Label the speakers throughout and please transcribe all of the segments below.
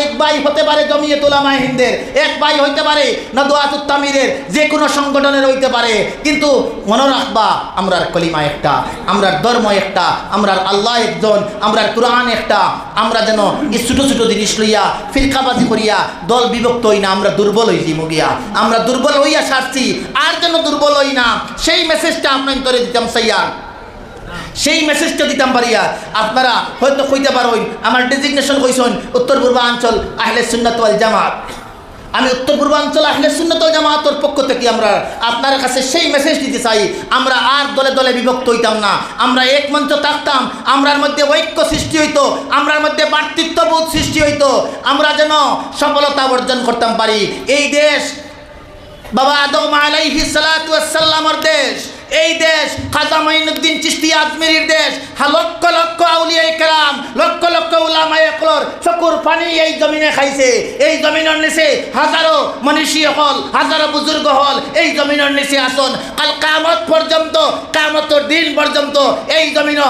Speaker 1: আরেক ভাই হতে পারে জমিয়ত উলামা হিন্দের এক ভাই হইতে পারে নদুয়াতুত তামিরের যে কোনো সংগঠনের হইতে পারে। কিন্তু মনে রাখবা, আমরার কলিমা একটা, আমরার ধর্ম একটা, আমরার আল্লাহ একজন, আমরার কোরআন একটা। আমরা যেন ছোটো ছোটো জিনিস লইয়া, ফিরকাবাজি করিয়া, দল বিভক্ত হই না, আমরা দুর্বল হই যাই গিয়া আমরা দুর্বল হইয়া সারছি, আর যেন দুর্বল হই না, সেই মেসেজটা করে দিতাম সাইয়া সেই মেসেজটা দিতাম পারিয়া আপনারা হয়তো কইতে পারবেন আমার ডেজিগনেশন কইছেন উত্তর পূর্বাঞ্চল আহলে সুন্নাত ওয়াল জামাত। আমি উত্তর পূর্বাঞ্চল আহলে সুন্নত ওয়াল জামাতের পক্ষ থেকে আমরা আপনার কাছে সেই মেসেজ দিতে চাই। আমরা আর দলে দলে বিভক্ত হইতাম না। আমরা এক মঞ্চ থাকতাম, আমরার মধ্যে ঐক্য সৃষ্টি হইতো, আমরার মধ্যে বার্তৃত্ববোধ সৃষ্টি হইতো। আমরা যেন সফলতা অর্জন করতাম পারি। এই দেশ বাবা আদম আলাইহি সালাতামের দেশ। এই দেশ খাজা মাইনুদ্দিন চিস্তি আজমিরির দেশ, হা, লক্ষ লক্ষ আউলিয়াই কেরাম, লক্ষ লক্ষ উলামায়ে একলর চকুর পানি এই জমিনে খাইছে। এই জমিনের নিচে হাজারো মনীষী হল হাজারো বুজুর্গ হল এই জমিনের নিচে আসন। কাল কামত পর্যন্ত কামতর দিন পর্যন্ত এই জমিন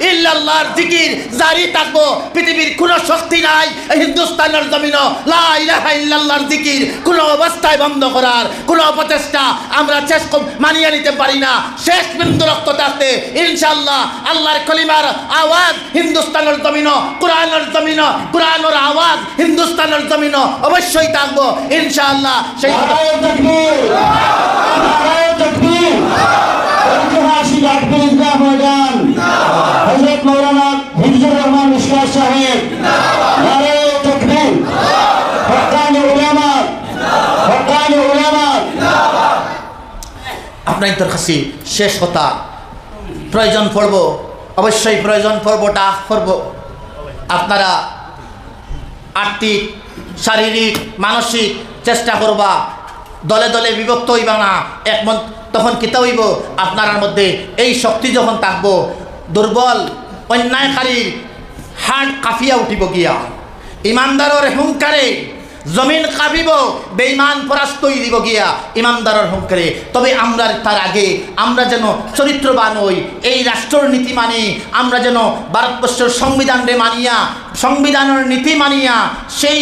Speaker 1: ইল্লাল্লাহর জিকির জারি থাকব। পৃথিবীর কোনো শক্তি নাই হিন্দুস্তানের জমিন লা ইল্লাল্লাহর জিকির। কোনো অবস্থায় বন্ধ করার, কোনো অপচেষ্টা আমরা কম- মানিয়ে নিতে পারি না। শেষ বিন্দু রক্ত থাকতে ইনশাল্লাহ আল্লাহর কলিমার আওয়াজ হিন্দুস্তানের জমিন কোরআনের জমিন কোরআনের আওয়াজ হিন্দুস্তানের জমিন অবশ্যই থাকব ইনশাআল্লাহ। সেই
Speaker 2: তকবীর, নারায়ণ তকবীর, ঐতিহাসিক আটপুর ঈদগাহ ময়দান হযরত মাওলানা হিফজুর রহমান মিশকাত সাহেব নারায়ণ তকবীর হক্কানি উলামা হক্কানি উলামা
Speaker 1: আপনার কাছে শেষ কথা। প্রয়োজন পড়ব, অবশ্যই প্রয়োজন পড়বটা পড়ব। আপনারা আর্থিক, শারীরিক, মানসিক চেষ্টা করবা। দলে দলে বিভক্ত হইবা না। একমত তখন কিতা হইব? আপনার মধ্যে এই শক্তি যখন থাকব, দুর্বল অন্যায়কারীর হাড় কাফিয়া উঠিব গিয়া। ইমানদারের হুঙ্কারে জমিন কাঁপিব বেইমান পরাস্তই দিব গিয়া ইমানদারের হুঙ্কারে তবে আমরা তার আগে, আমরা যেন চরিত্রবান হই, এই রাষ্ট্রর নীতি মানি, আমরা যেন ভারতবর্ষের সংবিধানরে মানিয়া, সংবিধানের নীতি মানিয়া, সেই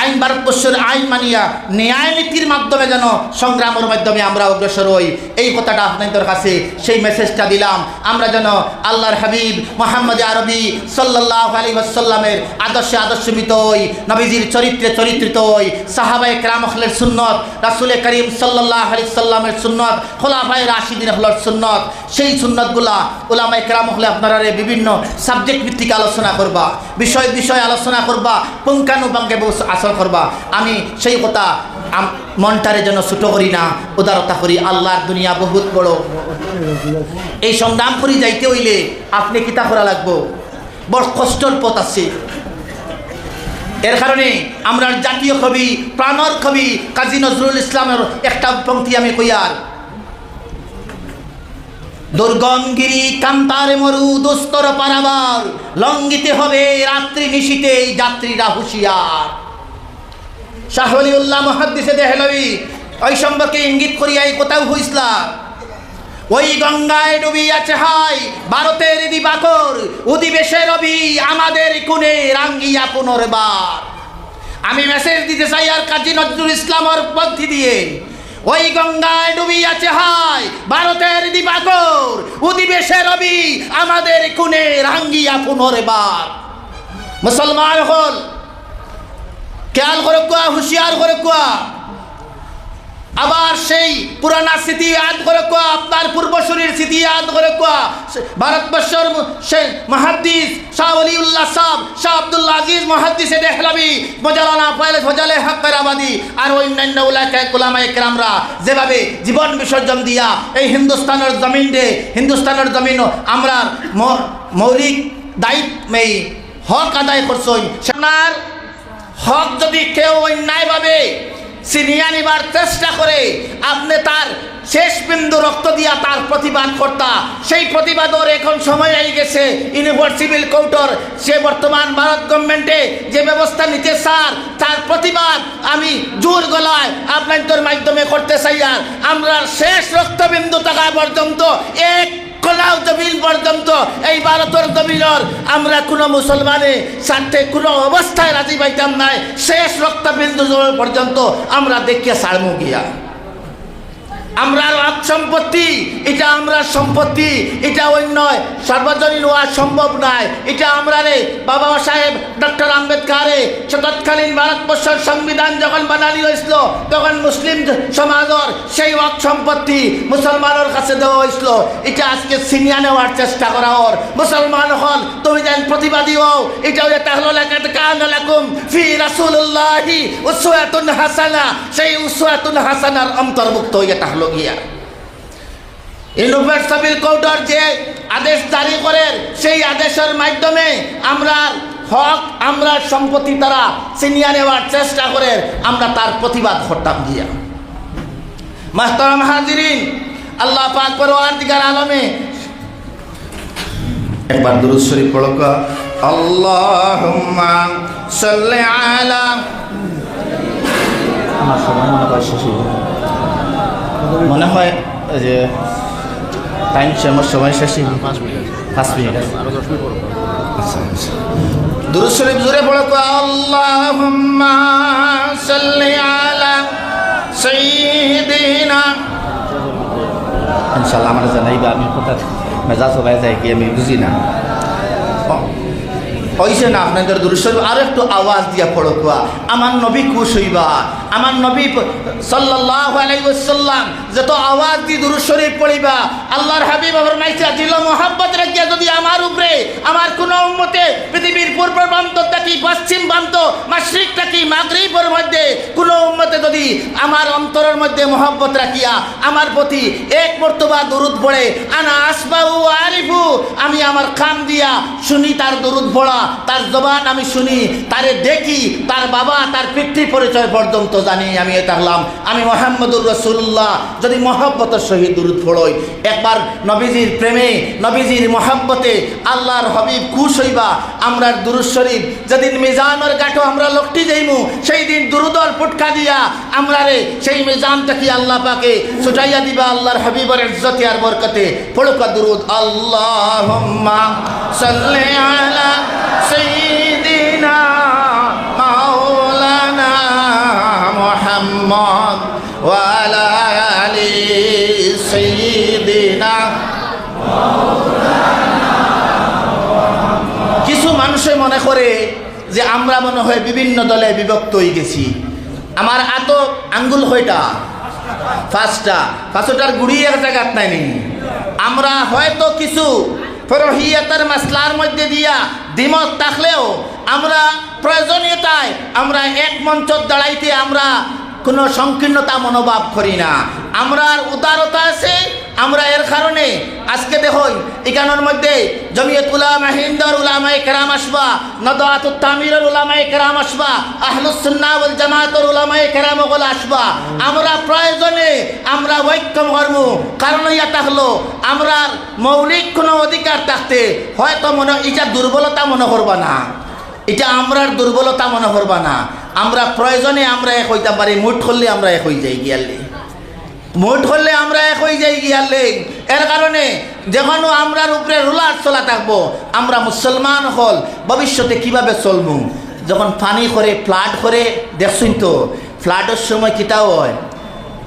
Speaker 1: আইন, ভারতবর্ষের আইন মানিয়া ন্যায় নীতির মাধ্যমে যেন সংগ্রামের মাধ্যমে আমরা অগ্রসর হই। এই কথাটা আপনাদের কাছে সেই মেসেজটা দিলাম। আমরা যেন আল্লাহর হাবিব মোহাম্মদ আরবি সাল্লাহ আলী আসাল্লামের আদর্শে আদর্শমিত হই, নবীজির চরিত্রে চরিত্রিত হই সাহাবাই ক্রামখলের সুন্নত, রাসুলে করিম সাল্লাহ আলী সাল্লামের সুন্নত খোলাফাই রাশিদিন হলর সুন্নত, সেই সুন্নতগুলা ওলামাই ক্রামখলে আপনারা বিভিন্ন সাবজেক্ট ভিত্তিক আলোচনা করবা বিষয় বিষয় আলোচনা করবা, পুঙ্খানুপুঙ্খে আসর করবা। আমি সেই কথা মনটারে যেন ছোটো করি না, উদারতা করি। আল্লাহর দুনিয়া বহুত বড়। এই সংগ্রাম করি যাইতে হইলে আপনি কিতা করা লাগবো? বড় কষ্টর পথ আছে। এর কারণে আমরা জাতীয় কবি, প্রাণর কবি কাজী নজরুল ইসলামের একটা পঙ্ক্তি আমি কইয়ার দুর্গমগিরি কান্তার মরু দুস্তর পারাবার লঙ্গিতে হবে রাত্রি নিশিতে যাত্রীরা হুঁশিয়ার। শাহলিউল্লাহ মহাদ্দিসে দেহলবি। ওই সম্পর্কে ইঙ্গিত করিয়া এই কোথাও হইসলাম ওই গঙ্গায় ডুবিয়াছে হাই ভারতের দিবাকর উদিবেশে রবি আমাদের কোণে রাঙ্গিয়া পুনর্বার। আমি মেসেজ দিতে চাই আর কাজী নজরুল ইসলামর পদ্ধতি দিয়ে। ওই গঙ্গায় ডুবিয়াছে হাই ভারতের দিবাকর উদিবেশে রবি আমাদের কোণে রাঙ্গিয়া পুনর্বার। মুসলমান হল খেয়াল করে কোয়া, হুঁশিয়ার করে কোয়া। আবার সেই পুরানা স্মৃতি আদ করে কোয়া, আপনার পূর্বসূরির স্মৃতি আদ করে কোয়া। ভারতবর্ষের মু- সে মহাদ্দিস শাহ অলিউল্লাহ সাহ, শাহ আব্দুল্লাহ আজিজ মহাদ্দিসে দেহলাবি মজালানা ফয়েল ফজালে হকের আবাদি, আর অন্যান্য উলাকে গোলামা একরামরা যেভাবে জীবন বিসর্জন দিয়া এই হিন্দুস্তানের জমিন রে হিন্দুস্তানের জমিন আমরা মৌলিক দায়িত্ব, এই হক আদায় করছই। সেনার হক যদি কেউ অন্যায়ভাবে ছিনিয়ে নিবার চেষ্টা করে, আপনি তার শেষ বিন্দু রক্ত দিয়া তার প্রতিবাদ কর্তা। সেই প্রতিবাদর এখন সময় হয়ে গেছে। ইউনিভার্সিটিল কোর্টর সে বর্তমান ভারত গভর্নমেন্টে যে ব্যবস্থা নিতে স্যার, তার প্রতিবাদ আমি জোর গলায় আপনাদের মাধ্যমে করতে চাই আর আমরা শেষ রক্তবিন্দু থাকা পর্যন্ত এক কোনাও জমিন পর্যন্ত। এই ভারতের জমিনর আমরা কোনো মুসলমানে স্বার্থে কোনো অবস্থায় রাজি পাইতাম নাই। শেষ রক্তবিন্দু পর্যন্ত আমরা দেখিয়া সারমু গিয়া। আমরা লাভ সম্পত্তি, এটা আমরা সম্পত্তি, এটা অন্য সর্বজনীন হওয়া সম্ভব নয় এটা আমরা রে, বাবা সাহেব, ডক্টর আম্বেদকারে তৎকালীন ভারতবর্ষের সংবিধান যখন বানানি হয়েছিল, তখন মুসলিম সমাজের সেই ওয়াক সম্পত্তি মুসলমানের কাছে দেওয়া হয়েছিল। এটা আজকে ছিনিয়া নেওয়ার চেষ্টা করা ওর। মুসলমান হল তুমি যেন প্রতিবাদী হও। এটা হলে তাহলে লেখাতে কান লাকুম ফি রাসূলুল্লাহি উসওয়াতুন হাসানা। সেই উসওয়াতুন হাসানার অন্তর্ভুক্ত হয়ে তাহলে গিয়া। ইউনিভার্সাবিল কোর্টের যে আদেশ জারি করেন, সেই আদেশের মাধ্যমে আমরা হক আমরা সম্পত্তি তারা ছিনিয়ে নেওয়ার চেষ্টা করে আমরা তার প্রতিবাদ করতাম গিয়া। মাস্টার হাজিরিন আল্লাহ পাক পরওয়ার দিগার আলমে। একবার দুরুদ শরীফ পড়ো আল্লাহুম্মা সাল্লি আলা আমার সময় মনে হয় শেষ মনে হয় যে টাইম আমার সময় শেষ পাঁচ মিনিট পাঁচ মিনিট। আচ্ছা আচ্ছা। দুরুদ শরীফ জোরে পড়ো তো আল্লাহুম্মা সাল্লি আমার আমি কথা মেজাজ হয়ে যায় কি আমি বুঝি না। হইছে না আপনাদের দুরুশ্বর আর একটু আওয়াজ দিয়া পড়ো কোয়া আমার নবী খুশ হইবা। আমার নবী সাল্লাল্লাহু আলাইহি যত আওয়াজ দি দুরুদ শরীফ পড়িবা, আল্লাহর হাবিব ফরমাইছে দিল মোহাব্বত রাখিয়া যদি আমার উপরে আমার কোন উন্মতে পৃথিবীর পূর্ব প্রান্ত থাকি পশ্চিম প্রান্ত মাসিকটা থাকি মাগরিবের মধ্যে? কোন উন্মতে যদি আমার অন্তরের মধ্যে মহব্বত রাখিয়া আমার প্রতি এক মর্তবা দরুদ পড়ে, আনা আসবাউ আরিফু, আমি আমার খাম দিয়া শুনি তার দরুদ পড়া, তার জবান আমি শুনি, তারে দেখি তার বাবা, তার পিতৃ পরিচয় পর্যন্ত জানি আমি এটা হলাম। আমি মোহাম্মদুর রসুল্লাহ যদি মহব্বতের সহিত দূরত ফোড়ই একবার নবীজির প্রেমে, নবীজির মহব্বতে আল্লাহর হবিব খুশ হইবা, আমরা দুরুদ শরীফ, যেদিন মিজানের গাঠো আমরা লোকটি যাইমু, সেই দিন দুরুদর ফুটকা দিয়া আমরা রে সেই মিজানটা কি আল্লাহ পাকে ছুটাইয়া দিবা আল্লাহর হাবিবর ইজ্জতে আর বরকতে? পড়ুকা দুরুদ আল্লাহ সাল্লি আলা সাইয়্যিদিনা মুহাম্মদ ওয়া আলা কিছু মানুষে মনে করে যে আমরা মনে হয় বিভিন্ন দলে বিভক্ত হয়ে গেছি। আমার আত আঙ্গুল হয়টা? পাঁচটা। পাঁচটার গুড়ি এক জায়গাত নাই নি আমরা হয়তো কিছু ফরহিয়াতের মাসলার মধ্যে দিয়া দ্বিমত থাকলেও আমরা প্রয়োজনীয়তায় আমরা এক মঞ্চ দাঁড়াইতে আমরা কোনো সংকীর্ণতা মনোভাব করি না। আমরার উদারতা আছে, আমরা এর কারণে আজকে দেখুন, এখানের মধ্যে জমিয়ত উলামা হিন্দর উলামায়ে কেরাম আসবা নদাত তামিরের উলামায়ে কেরাম আসবা আহলুসুন্না ওয়াল জামাতের উলামায়ে কেরাম ওগুলো আসবা। আমরা প্রয়োজনে আমরা ঐক্য কর্ম কারণ ইয়াটা হলো আমরা মৌলিক কোনো অধিকার থাকতে হয়তো মনে, এটা দুর্বলতা মনে করবা না। এটা আমরার দুর্বলতা মনে করবা না। আমরা প্রয়োজনে আমরা এক হইতে পারি মুঠ করলে আমরা এক হয়ে যাই গিয়ালে মুঠ করলে আমরা এক হয়ে যাই গিয়ালে এর কারণে যখন আমরার উপরে রুলার চলা থাকব, আমরা মুসলমান হল, ভবিষ্যতে কীভাবে চলবো যখন পানি করে, ফ্লাড করে, দেখছুন তো, ফ্লাডের সময় কিতাও হয়?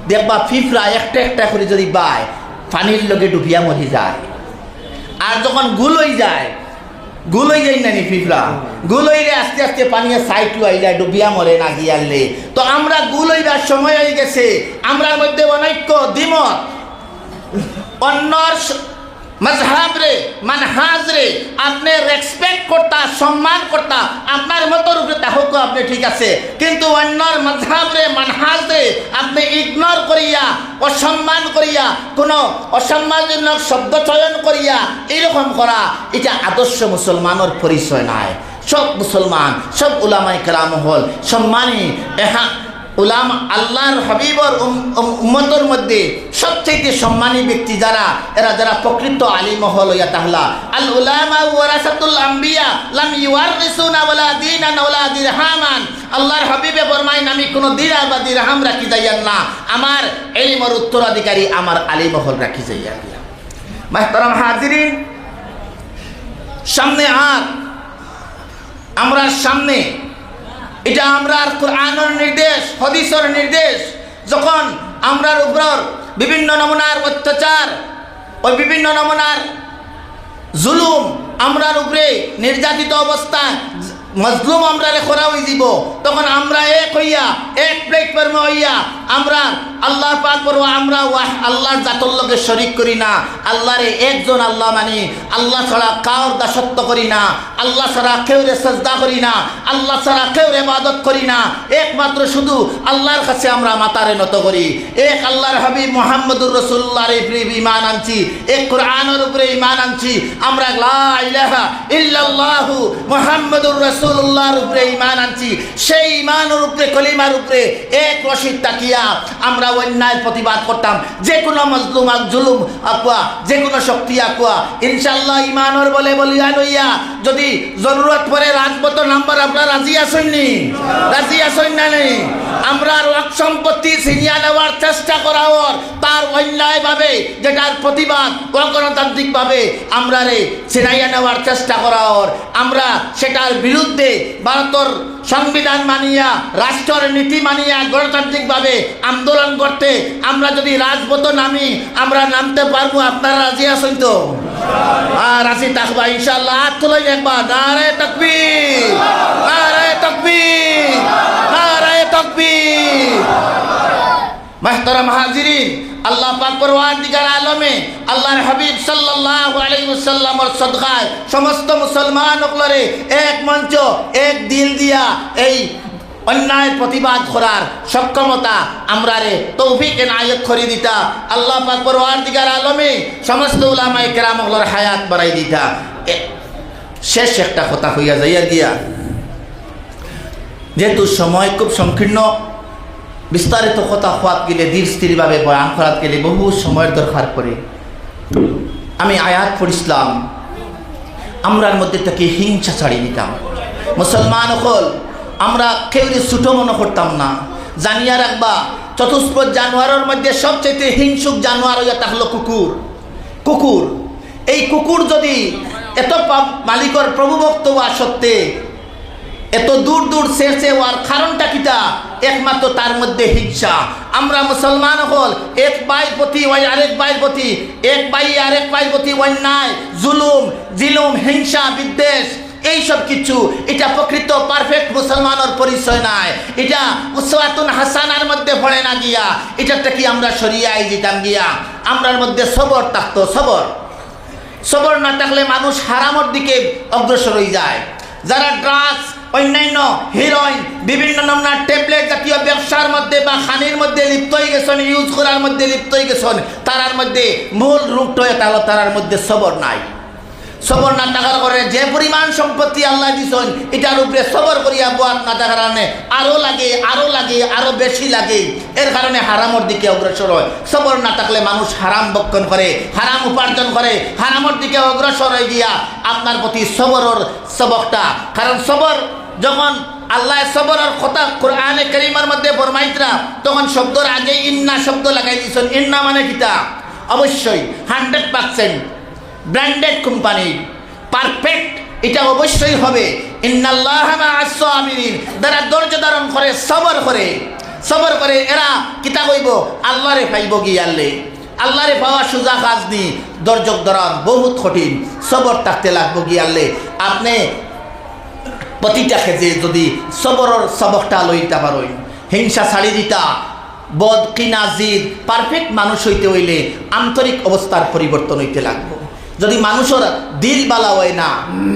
Speaker 1: দেখবা ফিফরা একটা একটা করে যদি বায়, পানির লগে ডুবিয়া মরি যায়। আর যখন গুল হয়ে যায় গুল যাই নানি ফিফরা গুলোই রে আস্তে আস্তে পানিয়ে সাইড আইলা, ডুবিয়া মরে না গিয়ালে। তো আমরা গুলোই হইবার সময় হয়ে গেছে। আমরার মধ্যে অনৈক্য, দ্বিমত। অন্যর স- মজহাব রে, মানহাজ রে, আপনি রেসপেক্ট করতা, সম্মান করতা, আপনার মতো রূপে তাহক আপনি ঠিক আছে। কিন্তু অন্যর মজহাব রে, মানহাজ রে, আপনি ইগনোর করিয়া, অসম্মান করিয়া, কোনো অসম্মানজনক শব্দ চয়ন করিয়া এরকম করা, এটা আদর্শ মুসলমানের পরিচয় নাই। সব মুসলমান, সব উলামাই কেরাম হল সম্মানী, এহা উলাম আল্লাহর হাবিবর উম- উম- উম্মতর মধ্যে সবচেয়ে সম্মানী ব্যক্তি যারা, এরা যারা প্রকৃত আলিম হল, ইয়া তাহলা। আল উলামা ওয়ারাসাতুল আম্বিয়া লাম ইউয়ারিসুনা ওয়ালা দীনান ওয়ালা দিরহামান। আল্লাহর হাবিবে ফরমাইন আমি কোনো দিরা বা দিরহাম রাখি যাইয়ান না। আমার এলিমর উত্তরাধিকারী আমার আলিম হল রাখি যাইয়া মাহতারাম হাজিরিন, সামনে আর, আমরা সামনে এটা আমরা কোরআনের নির্দেশ, হদিসর নির্দেশ। যখন আমরার উপর বিভিন্ন নমুনার অত্যাচার ও বিভিন্ন নমুনার জুলুম আমরার উপরে নির্যাতিত অবস্থা মজলুম আমরা করা হয়ে দিব। তখন আমরা এক হইয়া, এক প্লেটফর্মে হইয়া, আমরা আল্লাহ পাক করব আমরা ওয়াহ, আল্লাহর জাতর লোকে শরিক করি না। আল্লাহরে একজন আল্লাহ মানি, আল্লাহ ছাড়া কাউর দাসত্ব করি না। আল্লাহ ছাড়া কেউরে সজদা করি না। আল্লাহ ছাড়া কেউ ইবাদত করি না। একমাত্র শুধু আল্লাহর কাছে আমরা মাতারে নত করি। এক আল্লাহর হাবিব মোহাম্মদুর রসুল্লাহর উপরে ইমান আনছি। এক কোরআনের উপরে ইমান আনছি। আমরা লা ইলাহা ইল্লাল্লাহু মুহাম্মাদুর রাসূলুল্লাহর উপরে ইমান আনছি, সেই ইমানের উপরে, কলিমার উপরে এক রশিদ তাকিয়া আমরা অন্যায় প্রতিবাদ করতাম। যে কোনো মজলুম জুলুম আকুয়া যে কোনো শক্তি আকুয়া ইনশাল্লাহ ইমানের বলে বলিয়া লইয়া, যদি জরুরত পড়ে রাজপত নাম্বার আপনারা রাজি আসেন নি? রাজি আসেন না নেই আমরা রক সম্পত্তি নেওয়ার চেষ্টা করা ওর, তার অন্যায়ভাবে, যেটার প্রতিবাদ অগণতান্ত্রিকভাবে আমরা রে ছিনাইয়া নেওয়ার চেষ্টা আমরা সেটার বিরুদ্ধে ভারতের সংবিধান মানিয়া, রাষ্ট্রের নীতি মানিয়া গণতান্ত্রিকভাবে আন্দোলন করতে আমরা যদি রাজপথ নামি, আমরা নামতে পারব। আপনারা রাজি আছেন তো? আর রাজি থাকবা ইনশাল্লাহ হাত তুলে একবার নারায় তকবীর। নারায় তকবীর। নারায় তকবীর। মাহতারাম হাজিরিন আল্লাহ পাক পরওয়ারদিগার আলমে, আল্লাহর হাবিব সাল্লাল্লাহু আলাইহি ওয়াসাল্লামের সদকায় সমস্ত মুসলমান সকলরে এক মঞ্চ, এক দিল দিয়া এই অন্যায় প্রতিবাদ করার সক্ষমতা আমরা রে তৌফিক এনায়ত করে দিতা। আল্লাহ পাক পরওয়ারদিগার আলমে সমস্ত উলামায়ে কেরাম সকলের হায়াত বাড়াই দিতা। শেষ একটা কথা হইয়া যাইয়া গিয়া, যেহেতু সময় খুব সংকীর্ণ বিস্তারিত কথা হওয়াত গেলে ধীর স্থিরভাবে বয়ান করাত গেলে বহু সময়ের দরকার পড়ে আমি আয়াত পড়িছিলাম আমরার মধ্যে থেকে হিংসা ছাড়িয়ে দিতাম। মুসলমান হল আমরা কেউ ছুটো মনে করতাম না। জানিয়া রাখবা চতুষ্পদ জানোয়ারের মধ্যে সবচেয়ে হিংসুক জানোয়ার হইয়া থাকল কুকুর কুকুর এই কুকুর যদি এত মালিকর প্রভুভক্ত হওয়া সত্ত্বে এত দূর দূর শেষে হওয়ার কারণটা কিটা? একমাত্র তার মধ্যে হিংসা। আমরা মুসলমান হল, এক ভাইয়ের প্রতি ওই আরেক ভাইয়ের প্রতি, এক ভাই আরেক ভাইয়ের প্রতি অন্যায়, জুলুম, জিলুম, হিংসা, বিদ্বেষ, এইসব কিছু। এটা প্রকৃত পারফেক্ট মুসলমানের পরিচয় নাই। এটা উসওয়াতুন হাসানার মধ্যে পড়ে না গিয়া। এটাতে কি আমরা সরিয়াই যেতাম গিয়া? আমরার মধ্যে সবর থাকতো, সবর। সবর না থাকলে মানুষ হারামর দিকে অগ্রসর হয়ে যায়। যারা ড্রাগস অন্যান্য হিরোইন বিভিন্ন নমুনার ট্যাবলেট জাতীয় ব্যবসার মধ্যে বা খানির মধ্যে লিপ্ত হয়ে গেছেন ইউজ করার মধ্যে লিপ্ত হয়ে গেছেন, তারার মধ্যে মূল রূপটা তাহলে তারার মধ্যে সবর নাই। সবর না থাকার কারণে যে পরিমাণ সম্পত্তি আল্লাহ দিছেন এটার উপরে সবর করিয়া বোয়াত না থাকার কারণে আরও লাগে আরও লাগে আরও বেশি লাগে। এর কারণে হারামর দিকে অগ্রসর হয়। সবর না থাকলে মানুষ হারাম বক্ষণ করে, হারাম উপার্জন করে, হারামর দিকে অগ্রসর হয়ে গিয়া আপনার প্রতি সবরের সবকটা। কারণ সবর যখন আল্লাহ সবরের কথা কোরআনে করিমার মধ্যে ফরমাইতরা, তখন শব্দর আগে ইন্না শব্দ লাগাই দিয়েছেন। ইন্না মানে কিতা? অবশ্যই, hundred percent branded company, perfect, এটা অবশ্যই হবে। ইন্নাল্লাহ আমিরিন যারা ধৈর্য ধারণ করে, সবর করে সবর করে, এরা কিতা কইব? আল্লাহরে পাইব গিয়ে আল্লে আল্লাহরে পাওয়া সোজা কাজ নি ধৈর্য ধরন বহুত কঠিন। সবর থাকতে লাগবো গিয়ে আল্লে আপনি প্রতিটা ক্ষেত্রে যদি সবরের সবকটা লইতে পারই। হিংসা ছাড়ি দিতা, বদ, কিনা, জিদ পারফেক্ট মানুষ হইতে হইলে আন্তরিক অবস্থার পরিবর্তন হইতে লাগবো। যদি মানুষের দিল বালা হয় না,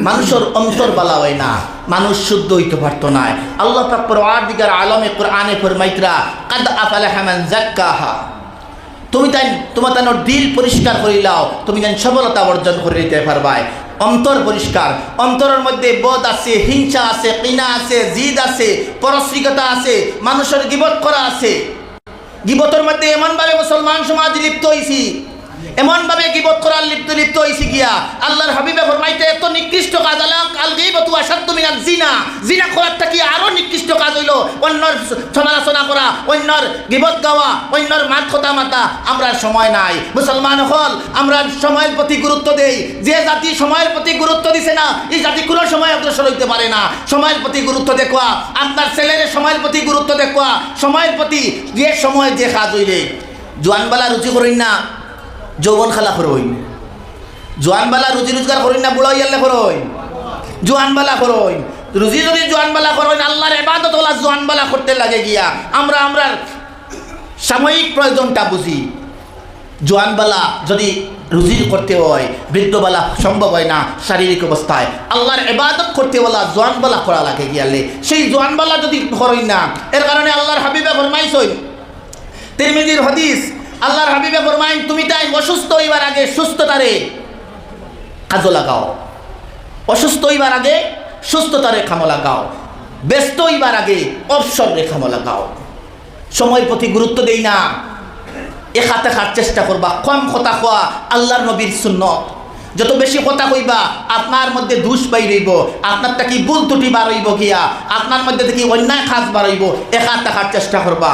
Speaker 1: মানুষের অন্তর বালা হয় না, মানুষ শুদ্ধ হইতে পারতো না। আল্লাহ পরওয়ার দিগার আলমে কোরআনে ফরমাইতরা, কাদ আফালাহা মান জাক্কাহা। তুমি তাই, তোমার তানোর দিল পরিষ্কার করিলাও তুমি যেন সফলতা অর্জন করে নিতে পারবাই। অন্তর পরিষ্কার। অন্তরের মধ্যে বোধ আছে, হিংসা আছে কিনা আছে, জিদ আছে, পরশ্রিকতা আছে, মানুষের গিবত করা আছে। গিবতের মধ্যে এমনভাবে মুসলমান সমাজ লিপ্ত হয়েছি এমনভাবে গিবত করার লিপ্ত লিপ্ত হয়েছি গিয়া। আল্লাহর হাবিবে ফরমাইতে এত নিকৃষ্ট কাজ আল্লাহ আল গিবতু আসাদ্দু মিনাল জিনা। জিনা করারটা কি আরও নিকৃষ্ট কাজ হইল? অন্যর সমালোচনা করা, অন্যর গিবত গাওয়া, অন্যর মাত কথা মাতা আমরা সময় নাই। মুসলমান হল, আমরা সময়ের প্রতি গুরুত্ব দেই। যে জাতি সময়ের প্রতি গুরুত্ব দিছে না, এই জাতি কোনো সময় অগ্রসর হইতে পারে না। সময়ের প্রতি গুরুত্ব দেখুয়া, আপনার ছেলের সময়ের প্রতি গুরুত্ব দেখুয়া, সময়ের প্রতি যে সময় যে কাজ হইলে জোয়ানবালা রুচি করেন না। যৌবন খেলা করইন জোয়ানবালা রুজি রোজগার করেন না বুড়া ইয়ালে করইন জোয়ানবালা করইন রুজি যদি জোয়ানবালা করইন আল্লাহর এবাদত ওলা জোয়ানবালা করতে লাগে গিয়া। আমরা আমরা সাময়িক প্রয়োজনটা বুঝি জোয়ানবালা যদি রুজি করতে হয়, বৃদ্ধবালা সম্ভব হয় না শারীরিক অবস্থায় আল্লাহর এবাদত করতে বলা জোয়ানবালা করা লাগে গিয়ালে। সেই জোয়ানবালা যদি করই না এর কারণে আল্লাহর হাবিবে ফরমাইছই তিরমিজির হদিস আল্লাহর হাবিবে ফরমাইন, তুমি তাই অসুস্থ হইবার আগে সুস্থতারে কাজ লাগাও। অসুস্থ হইবার আগে সুস্থতারে খামো লাগাও। ব্যস্ত হইবার আগে অবসর রেখামো লাগাও। সময়ের প্রতি গুরুত্ব দেই না। এ খাতে খার চেষ্টা করবা। কম কথা খোয়া আল্লাহর নবীর সুন্নত। যত বেশি কথা কইবা, আপনার মধ্যে দুষ বাইরইব আপনার কি ভুল ত্রুটি বাড়ইব গিয়া, আপনার মধ্যে থেকে অন্যায় খাস বাড়ইব একা টাকার চেষ্টা করবা।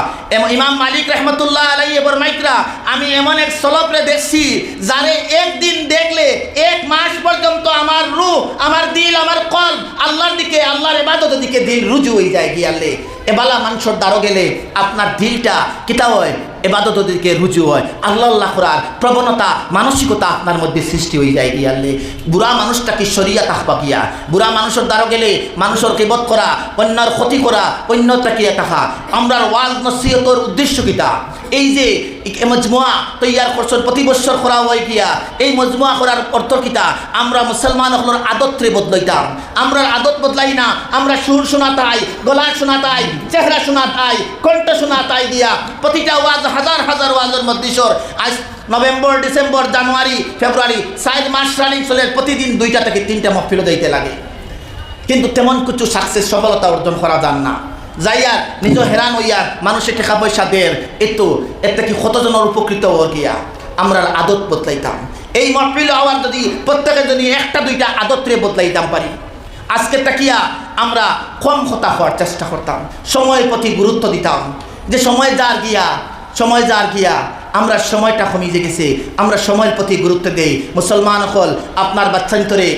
Speaker 1: ইমাম মালিক রহমতুল্লাহ আলাই এবার মাইকরা আমি এমন এক সলপরে দেখছি, যারে একদিন দেখলে এক মাস পর্যন্ত আমার রু আমার দিল, আমার কল আল্লাহর দিকে, আল্লাহর এবাদতের দিকে দিল রুজু হয়ে যায় গিয়ালে। এবালা মানুষের দ্বারো গেলে আপনার দিলটা কিতা হয়? এবাদত দিকে রুজু হয়। আল্লাহ আল্লাহ করার প্রবণতা, মানসিকতা আপনার মধ্যে সৃষ্টি হয়ে যায় গিয়ালে বুড়া মানুষটা কি সরিয়া তাকবা গিয়া বুড়া মানুষের দ্বারো গেলে মানুষের কেবত করা, অন্যর ক্ষতি করা অন্য তাকিয়া থাকা আমরা ওয়াজ নসিহতর উদ্দেশ্য কিতা? এই যে মজমুয়া তৈয়ার করছেন, প্রতি বছর করা হয় গিয়া এই মজমুয়া করার অর্থ কিতা? আমরা মুসলমান হলোর আদত্রে বদলাইতাম। আমরা আদত বদলাই না। আমরা সুর শোনা তাই, গলা শোনা তাই, চেহারা শোনা তাই, কণ্ঠ শোনা তাই দিয়া প্রতিটা ওয়াজ হাজার হাজার ওয়াজের মধ্যে আজ নভেম্বর, ডিসেম্বর, জানুয়ারি, ফেব্রুয়ারি সাইড মাস রানিং চলে, প্রতিদিন দুইটা থেকে তিনটা মহফিল দিতে লাগে। কিন্তু তেমন কিছু সাকসেস সফলতা অর্জন করা যান না। যাইয়ার নিজ হেরান হইয়া মানুষের টাকা পয়সা দের এতো এতে কি কতজনের উপকৃত গিয়া? আমরা আদত বদলাইতাম। এই মহফিল হওয়ার যদি প্রত্যেকে যদি একটা, দুইটা আদতরে বদলাইতাম পারি। আজকে তাকিয়া আমরা কম হতা হওয়ার চেষ্টা করতাম। সময়ের প্রতি গুরুত্ব দিতাম। যে সময় যার গিয়া সময় যার গিয়া, আমরা সময়টা কমিয়ে গেছে আমরা সময়ের প্রতি গুরুত্ব দেই। মুসলমান হল, আপনার বাচ্চান্তরে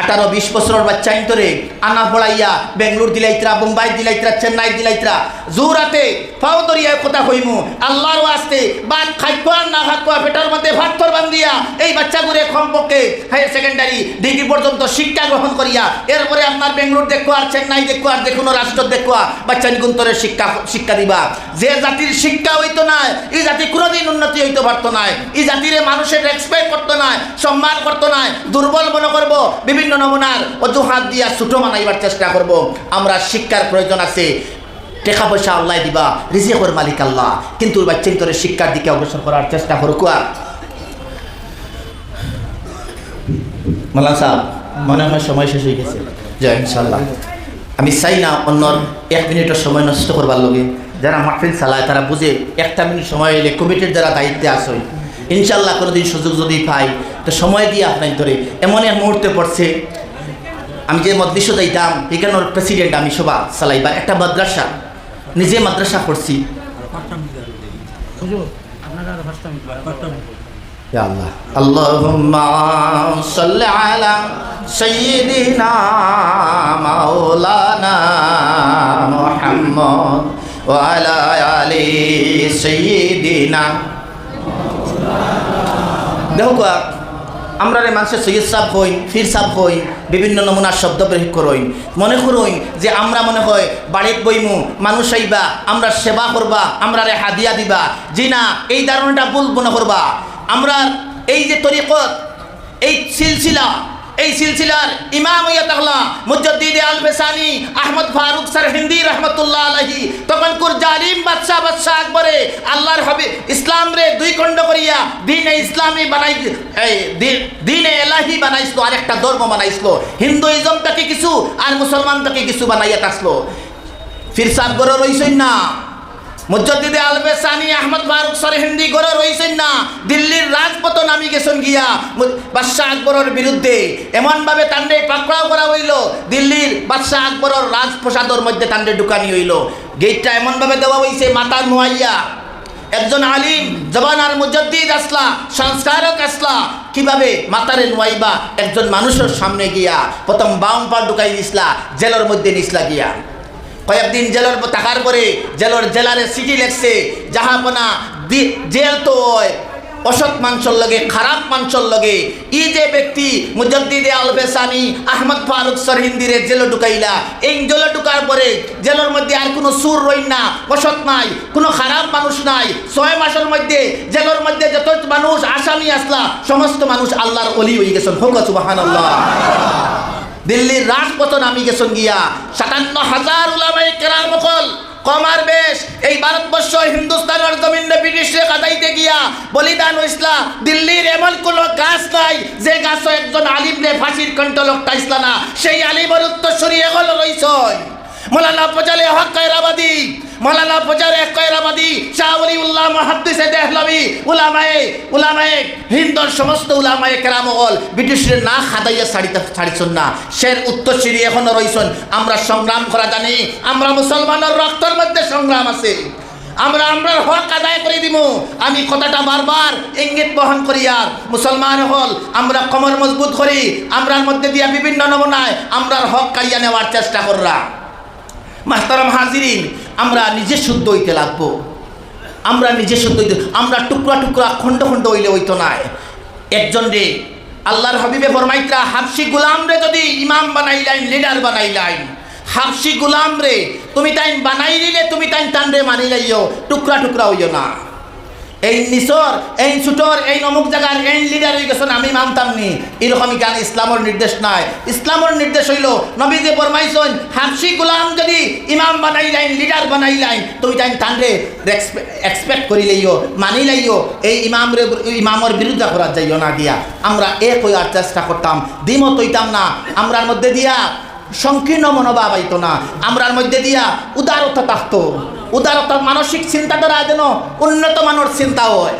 Speaker 1: আঠারো বিশ বছরের বাচ্চা ইন্তরে আনা পড়াইয়া বেঙ্গলোর দিলাইত্রা, বোম্বাই দিলাইত্রা, চেন্নাই দিলাইত্রা। জোরাতে ফাও দরিয়ায় কথা কইমু আল্লাহর আসতে বাদ খাইকুয়া না খাইকুয়া পেটার মধ্যে ভাতর বান্দিয়া এই বাচ্চাগুলো কমপক্ষে হায়ার সেকেন্ডারি ডিগ্রি পর্যন্ত শিক্ষা গ্রহণ করিয়া এরপরে আপনার বেঙ্গলোর দেখো আর চেন্নাই দেখো আর দেখুন রাষ্ট্র দেখো বাচ্চা নিগুন্তরের শিক্ষা শিক্ষা দিবা। যে জাতির শিক্ষা হইতো না, এই জাতি কোনোদিন উন্নতি হইতে পারতো না। এই জাতিরে মানুষের রেসপেক্ট করতো না, সম্মান করতো না। দুর্বল মনে করব, বিভিন্ন নমুনার অজুহাত দিয়া ছোটো মানাইবার চেষ্টা করব। আমরা শিক্ষার প্রয়োজন আছে। টাকা পয়সা আল্লাহ দিবা, রিজিকর মালিক আল্লাহ। কিন্তু বাচ্চান্তরের শিক্ষার দিকে অগ্রসর করার চেষ্টা করুক আর মালান সাহেব, মনে হয় সময় শেষ হয়ে গেছে। জয় ইনশাল্লাহ আমি চাই না অন্য এক মিনিটের সময় নষ্ট করবার লগে। যারা মাহফিল চালায়, তারা বুঝে একটা মিনিট সময় এলে কমিটির যারা দায়িত্বে আসয় ইনশাল্লাহ কোনোদিন সুযোগ যদি পাই তো সময় দিয়ে আপনার ধরে এমন এক মুহূর্তে পড়ছে। আমি যে মদ্রিস দাম এখানোর প্রেসিডেন্ট আমি সভা চালাইবার একটা মাদ্রাসা। নিজে মাদ্রাসা করছি আল্লাহ। দেখো আমরা রে মানুষের সৈয়দ সাপ হই, ফির সাপ হই, বিভিন্ন নমুনার শব্দ প্রয়োগ করই মনে করই যে আমরা মনে হয় বাড়িত বইমু, মানুষ আইবা, আমরা সেবা করবা আমরা রে হাদিয়া দিবা। জি না, এই ধারণাটা ভুল মনে করবা। আমরা এই যে তরিকত, এই সিলসিলা এই সিলসিলার ইমাম ইয়া মুজদ্দিদ আল বেসানি আহমদ ফারুক স্যার হিন্দি রহমতুল্লাহ আলাহি তখন কুর জালিম বাদশাহ বাদশাহ আকবরে, আল্লাহর হবে ইসলাম রে দুই খণ্ড করিয়া দিনে ইসলামী বানাই দিন- এলাহি বানাইছিল আর একটা ধর্ম বানাইছিল হিন্দুইজমটাকে কিছু আর মুসলমানটাকে কিছু বানাইয়া থাকল ফির সাহেব গড় রইছই না। মুজদ্দিদে আলবে সানি, আহমদ ফারুক সর হিন্দি গড়ে রয়েছেন না। দিল্লির রাজপথ নামি গেছেন গিয়া। বাদশাহ আকবরের বিরুদ্ধে এমনভাবে তান্ডে পাকড়াও করা হইল। দিল্লির বাদশাহ আকবরের রাজপ্রসাদর মধ্যে তান্ডে ঢুকানি হইল। গেটটা এমনভাবে দেওয়া হয়েছে মাথা নোয়াইয়া একজন আলিম, জবান আর মুজদ্দিদ আসলা, সংস্কারক আসলা। কীভাবে মাতারে নোয়াইবা একজন মানুষের সামনে গিয়া প্রথম বাউন পা ঢুকাই দিসলা, জেলের মধ্যে নিসলা গিয়া। কয়েকদিন জেলের থাকার পরে জেলের জেলারে সিটি লেখছে যাহাপনা দি- জেল তো অসৎ মানুষের লগে, খারাপ মানুষের লগে। ই যে ব্যক্তি মুজদ্দিদে আলবেসানি আহমদ ফারুক সরহিন্দিরে জেলে ঢুকাইলা, এই জেলে ঢুকার পরে জেলের মধ্যে আর কোনো সুর রইন না, অসৎ নাই, কোনো খারাপ মানুষ নাই। ছয় মাসের মধ্যে জেলের মধ্যে যত মানুষ আসামি আসলা, সমস্ত মানুষ আল্লাহর অলি হয়ে গেছেন। হোক সুবাহান আল্লাহ দিল্লির রাজপথ নামি গেছেন গিয়া। সাতান্ন হাজার উলামাই কেরাম কমার বেশ। এই ভারতবর্ষ হিন্দুস্তানের জমিনে ব্রিটিশে কাটাইতে গিয়া বলিদান হইসলা দিল্লির এমন কোন গাছ নাই যে গাছ একজন আলিম রে ফাঁসির কণ্ঠ টাইসলা না। সেই আলিমের উত্তরসূরি এগুলো রইছ মোলানা পজালে হক কয়রাবাদী মৌলানা পজারে কয়রাবাদী শাহলি উল্লাহ মহাদ্দিসে দেহলবি, উলামায়ে উলামায়ে, হিন্দর সমস্ত উলামায়ে কেরামগল ব্রিটিশের না খাদাইয়া ছাড়িতে ছাড়িছন না। সের উত্তরসূরি এখনও রইছন। আমরা সংগ্রাম করা জানি। আমরা মুসলমানের রক্তের মধ্যে সংগ্রাম আছে। আমরা আমরার হক আদায় করে দিব আমি কথাটা বারবার ইঙ্গিত বহন করি আর। মুসলমান হল, আমরা কমর মজবুত করি। আমরার মধ্যে দিয়া বিভিন্ন নমুনায় আমরার হক কাড়িয়া নেওয়ার চেষ্টা কররা। মাস্তারাম হাজিরিন আমরা নিজে শুদ্ধ হইতে লাগবো। আমরা নিজে শুদ্ধ হইতে আমরা টুকরা টুকরা, খণ্ড খণ্ড হইলে হইতো নাই। একজন রে, আল্লাহর হাবিবে ফরমাইত্রা, হাফসি গুলাম রে যদি ইমাম বানাইলাইন, লিডার বানাইলাইন, হাফসি গুলাম রে, তুমি তাই বানাই দিলে, তুমি তাই টান রে মানি লাইও, টুকরা টুকরা হইও না। এই নিচর, এই ছুটর, এই অমুক জায়গার, এই লিডার হয়ে গেছেন, আমি মানতাম নি এরকম গান ইসলামর নির্দেশ নাই। ইসলামর নির্দেশ হইল নবী যে ফরমাইছেন হাফসি গুলাম যদি ইমাম বানাই লাইন লিডার বানাই লাইন তুমি তাই টানরে এক্সপেক্ট করি লাইও, মানি লাইও, এই ইমাম রে ইমামর বিরুদ্ধে করা যাইও না দিয়া। আমরা এক হইয়ার চেষ্টা করতাম, দ্বিমত হইতাম না। আমরার মধ্যে দিয়া সংকীর্ণ মনোভাব আইতো না। আমরার মধ্যে দিয়া উদারতা থাকতো। উদারতা মানসিক চিন্তাধারা যেন উন্নত মানের চিন্তা হয়।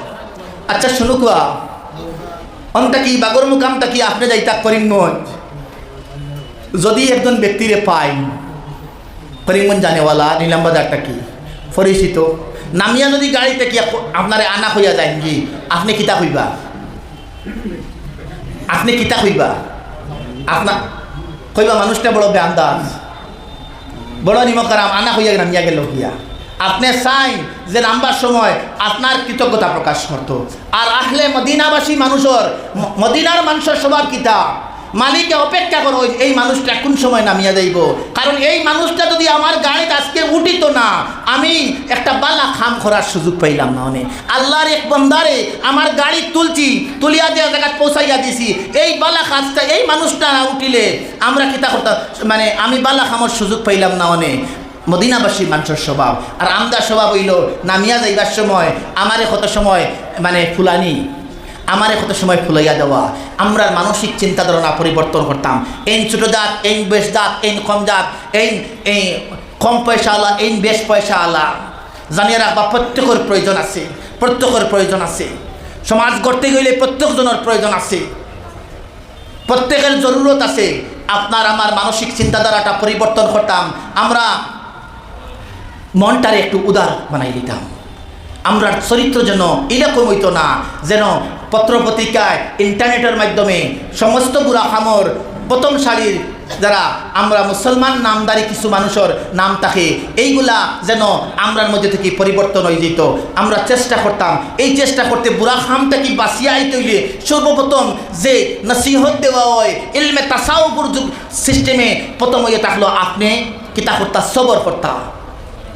Speaker 1: আচ্ছা শুনুকুয়া অন্তা কি বাগর মুকামটা কি আপনি যাই যাইতা করিমগঞ্জ যদি একজন ব্যক্তিরে পাই করিমগঞ্জ জানেওয়ালা নীলাম্বাজারটা কি? পরিচিত নামিয়া যদি গাড়িতে কি আপনারে আনা হইয়া যায় কি আপনি কিতা হইবা আপনি কিতা হইবা আপনার কইবা মানুষটা বড় বেআন্দাজ বড় নিমকারাম আনা হইয়া নামিয়া গেল গিয়া আপনি চাই যে নামবার সময় আপনার কৃতজ্ঞতা প্রকাশ করত। আর আহলে মদিনাবাসী মানুষের মদিনার মানুষের স্বভাব কিতা মালিকে অপেক্ষা করো এই মানুষটা কোন সময় নামিয়া যাইব কারণ এই মানুষটা যদি আমার গাড়িতে আজকে উঠিত না, আমি একটা বালা খাম করার সুযোগ পাইলাম না অনেক। আল্লাহর এক বন্দারে আমার গাড়ি তুলছি, তুলিয়া দেওয়া জায়গা পৌঁছাইয়া দিছি। এই বালা কাজটা এই মানুষটা উঠিলে আমরা কিতা করতাম মানে আমি বালা খামর সুযোগ পাইলাম না অনেক। মদিনাবাসী মানুষের স্বভাব। আর আমদার স্বভাব হইল, নামিয়া যাইবার সময় আমারে কত সময় মানে ফুলানি, আমারে কত সময় ফুলাইয়া দেওয়া। আমরা মানসিক চিন্তাধারণা পরিবর্তন করতাম। এই ছোটো জাত এই বেশ জাত এই কম জাত এই এই কম পয়সা আলা এই বেশ পয়সা আলা। জানিয়ে রাখবা, প্রত্যেকের প্রয়োজন আছে, প্রত্যেকের প্রয়োজন আছে। সমাজ গড়তে গেলে প্রত্যেকজনের প্রয়োজন আছে। প্রত্যেকের জরুরত আছে। আপনার আমার মানসিক চিন্তাধারাটা পরিবর্তন করতাম। আমরা মনটারে একটু উদার বানাই দিতাম। আমরা চরিত্র যেন এরকম হইতো না, যেন পত্রপত্রিকায়, ইন্টারনেটের মাধ্যমে সমস্ত বুড়া খামর প্রথম সারির যারা আমরা মুসলমান নামদারি কিছু মানুষের নাম থাকে, এইগুলা যেন আমরার মধ্যে থেকে পরিবর্তন হয়ে যেত। আমরা চেষ্টা করতাম, এই চেষ্টা করতে বুড়া খামটা কি বাঁচিয়ে আইতে হইলে সর্বপ্রথম যে নসিহত দেওয়া হয়, ইলমে তাসাউপুর যুগ সিস্টেমে প্রথম হয়ে থাকল আপনি কিতা করতা সবর করতা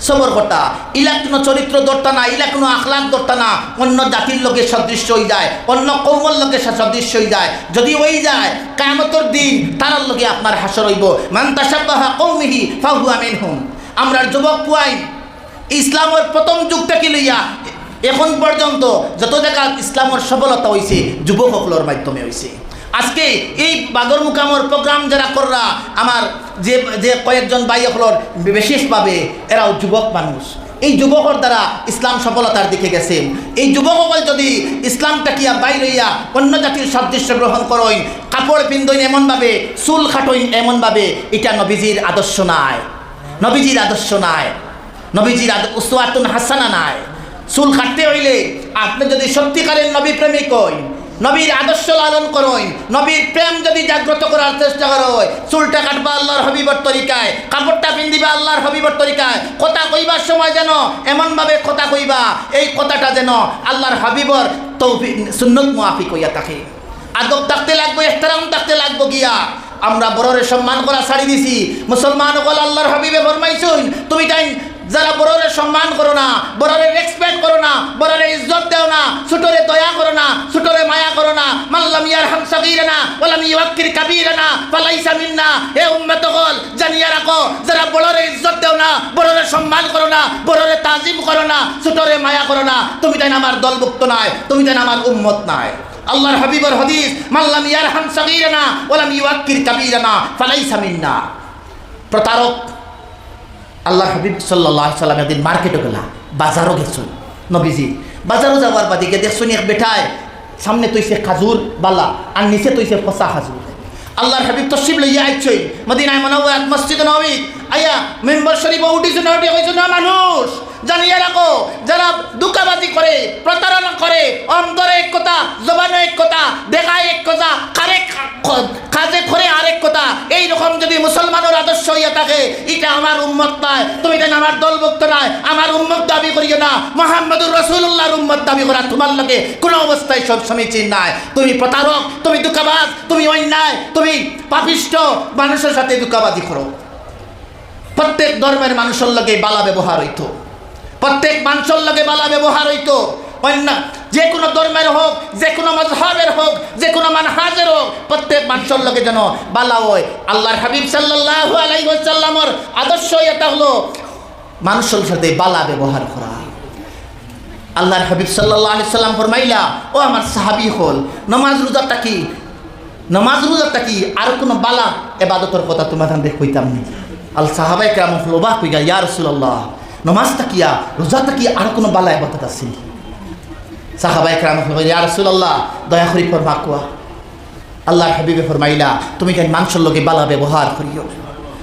Speaker 1: সবর কথা ইলা কোনো চরিত্র ধরতা না ইলা কোনো আখলাক ধরতা না। অন্য জাতির লোকের সদৃশ্য হয়ে যায়, অন্য কৌমল লোকের সদৃশ্য হয়ে যায়। যদি ওই যায়, কায়ামতর দিন তারার লোকে আপনার হাসর হইব। মান তাসাব্বাহা কৌমিহি ফাহু আমিন হুম আমরা যুবক পুয়াই ইসলামের প্রথম যুগ থেকে লইয়া? এখন পর্যন্ত যত জায়গা ইসলামের সফলতা হয়েছে যুবকসকলের মাধ্যমে হয়েছে আজকে এই বাগর মুকামর প্রোগ্রাম যারা কররা, আমার যে যে কয়েকজন ভাই হলর বিশেষভাবে এরাও যুবক মানুষ। এই যুবকর দ্বারা ইসলাম সফলতার দিকে গেছে। এই যুবকসকল যদি ইসলামটা কিয়া বাইর হইয়া অন্য জাতির সাদৃশ্য গ্রহণ করইন কাপড় পিন্দইন এমনভাবে, চুল খাটইন এমনভাবে, এটা নবীজির আদর্শ নাই। নবীজির আদর্শ নাই। নবীজির উসওয়াতুন হাসানা নাই। চুল কাটতে হইলে আপনি যদি সত্যিকারের নবী প্রেমিক হইন নবীর আদর্শ লালন করুন নবীর প্রেম যদি জাগ্রত করার চেষ্টা করো চুলটা কাটবা আল্লাহর হবিবর তরিকায়, কাপড়টা পিন্দিবা আল্লাহর হবিবর তরিকায়, কথা কইবার সময় যেন এমনভাবে কথা কইবা, এই কথাটা যেন আল্লাহর হাবিবর তৌফি সুন্নত মুআফি কইয়া থাকে। আদব থাকতে লাগবো, এহতারাম থাকতে লাগবো গিয়া। আমরা বড়রে সম্মান করা ছাড়ি দিছি, মুসলমান হল আল্লাহর হাবিবে ফরমাইছুন, তুমি তাই যারা বড়রে সম্মান করো না, বড়রে রেসপেক্ট করো না, বড়রে ইজ্জত দেও না, ছোটরে দয়া করো না, ছোটরে মায়া করো না মাল্লাম ইয়ার হাম সাগীরানা ওয়ালাম ইউয়াক্কির কাবীরানা, ফালাইসা মিন্না। হে উম্মত হল জানিয়া রাখো, যারা বড়রে ইজ্জত দেও না, বড়রে সম্মান করো না, বড়রে তাজিম করো না, ছোটরে মায়া করো না, তুমি তাই আমার দলভুক্ত নাই, তুমি তাই আমার উম্মত নাই। আল্লাহর হাবিবর হদিস মাল্লাম ইয়ারহাম সাগীরানা ওয়ালাম ইউয়াক্কির কাবীরানা, ফালাইসা মিন্না। প্রতারক আল্লাহ হাবিব সাল্লাহ সাল্লাম একদিন মার্কেটও গেলা বাজারও গেছুন নবীজি। বাজারও যাওয়ার বাদিকে দেখছুন এক বেটায়? সামনে তুইছে খাজুর বালা, আর নিচে তৈছে ফসা খাজুর। আল্লাহর হাবিব তসিব লইয়া আইছই মদিনায় মনাওয়াত মসজিদ নবী, আয়া মেম্বার শরীফ উঠিছ উঠি না মানুষ। জানিয়ে রাখো, যারা দুকাবাজি করে, প্রতারণা করে, অন্তরে এক কথা, জবানে এক কথা, দেখায় এক কথা, কারে কাজে করে আরেক কথা এই রকম যদি মুসলমানের আদর্শ হইয়া থাকে, এটা আমার উম্মত নয়। তুমি দেন আমার দলভুক্ত নয়, আমার উম্মত দাবি করিও না। মোহাম্মদুর রসুল্লাহর উম্মত দাবি করা তোমার লগে কোনো অবস্থায় সব সমীচীন নাই তুমি প্রতারক, তুমি দুঃখাবাজ তুমি অন্যায়, তুমি পাপিষ্ট, মানুষের সাথে দুঃখাবাজি করো। প্রত্যেক ধর্মের মানুষের লগে বালা ব্যবহার হইতো। প্রত্যেক মানুষের লগে বালা ব্যবহার হইতো। অন্য, যে কোনো ধর্মের হোক, যে কোনো মজহবের হোক, যে কোনো মানহাজের হোক, প্রত্যেক মানুষের লগে যেন বালা হয়। আল্লাহর হাবিব সাল্লাল্লাহু আলাইহি ওয়াসাল্লামর আদর্শ এটা হলো মানুষের সাথে বালা ব্যবহার করা। আল্লাহর হাবিব সাল্লাল্লাহু আলাইহি সাল্লাম ফরমাইলা, ও আমার সাহাবী হল, নমাজ রোজাটা কি? নমাজ রোজাটা কি? আর কোনো বালা এবাদতের কথা তোমার দেখ কইতাম নি? আল সাহাবাই কেরাম লোবা কইগা, ইয়া রাসূলুল্লাহ। নমাজটা কিয়া রোজাটা কি আর? কোনো বালা এবাদত আছে? সাহাবাই কেরাম ইয়া দয়া করি ফরমা কুয়া। আল্লাহর হাবিবে ফরমাইলা, তুমি কেন মানুষের লোকে বালা ব্যবহার করিও?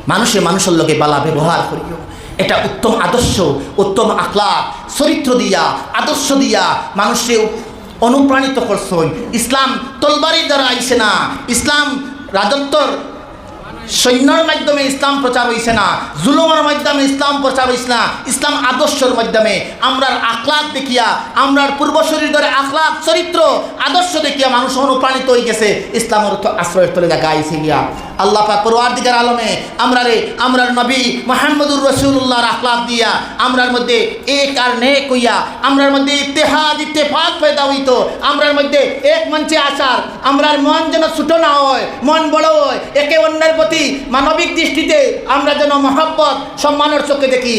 Speaker 1: মানুষে মানুষের লোকে বালা ব্যবহার করিও। এটা উত্তম আদর্শ, উত্তম আখলা চরিত্র দিয়া, আদর্শ দিয়া মানুষে অনুপ্রাণিত করছেন। ইসলাম তলবারির দ্বারা আইসে না। ইসলাম রাজত্বর সৈন্যর মাধ্যমে ইসলাম প্রচার হয়েছে না জুলুমের মাধ্যমে ইসলাম প্রচার হয়েছে না ইসলাম আদর্শর মাধ্যমে। আমরার আখলাক দেখিয়া আমরার পূর্বশরীর ধরে আখলাক চরিত্র আদর্শ দেখিয়া মানুষ অনুপ্রাণিত হয়ে গেছে। ইসলামের আশ্রয়স্থলে দেখা গিয়া। আল্লাহ পাক পরওয়ারদিগার আলমে আমরা রে আমরার নবী মোহাম্মদুর রসুল্লাহর আখলাফ দিয়া, আমরার মধ্যে এক আর নেক হইয়া, আমরার মধ্যে ইত্তেহাদ, ইত্তেফাক পয়দা হইত, আমরার মধ্যে এক মঞ্চে আসার, আমরার মন যেন ছুটো না হয়, মন বড় হয়, একে অন্যের প্রতি মানবিক দৃষ্টিতে আমরা যেন মহাব্বত, সম্মানের চোখে দেখি।